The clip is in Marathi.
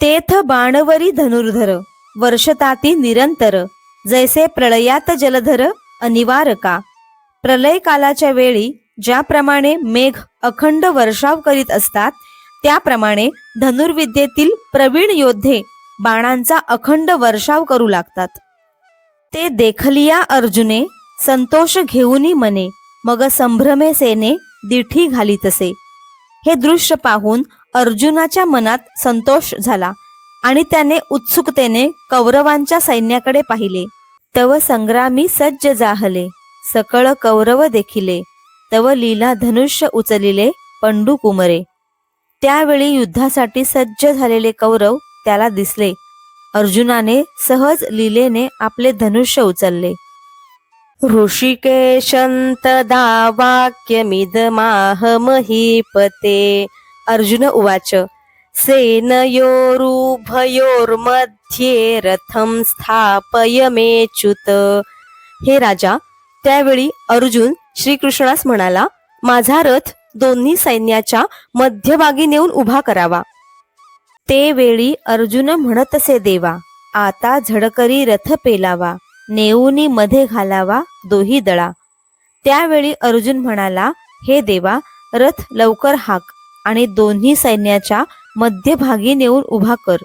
तेथ बाणवरी धनुर्धर वर्षताती निरंतर जैसे प्रळयात जलधर अनिवारका. प्रलय कालाच्या वेळी ज्याप्रमाणे मेघ अखंड वर्षाव करीत असतात त्याप्रमाणे धनुर्विद्येतील प्रवीण योद्धे बाणांचा अखंड वर्षाव करू लागतात. ते देखलिया अर्जुने संतोष घेऊनी मने मग संभ्रमे सेने दिठी घालीतसे हे दृश्य पाहून अर्जुनाच्या मनात संतोष झाला आणि त्याने उत्सुकतेने कौरवांच्या सैन्याकडे पाहिले. तव संग्रामी सज्ज जाहले सकळ कौरव देखिले तव लीला धनुष्य उचलिले पंडू कुमरे. त्यावेळी युद्धासाठी सज्ज झालेले कौरव त्याला दिसले. अर्जुनाने सहज लीलेने आपले धनुष्य उचलले. ऋषिकेशंतदा वाक्यमिदमाह अर्जुन उवाच सेनयोरुभयोर्मध्ये रथं स्थापय मेच्युत हे राजा त्यावेळी अर्जुन श्रीकृष्णास म्हणाला माझा रथ दोन्ही सैन्याच्या मध्यभागी नेऊन उभा करावा. ते वेळी अर्जुन म्हणतसे देवा आता झडकरी रथ पेलावा. नेऊनी मध्ये घालावा दोही दळा. त्यावेळी अर्जुन म्हणाला हे देवा रथ लवकर हाक आणि दोन्ही सैन्याच्या मध्यभागी नेऊन उभा कर.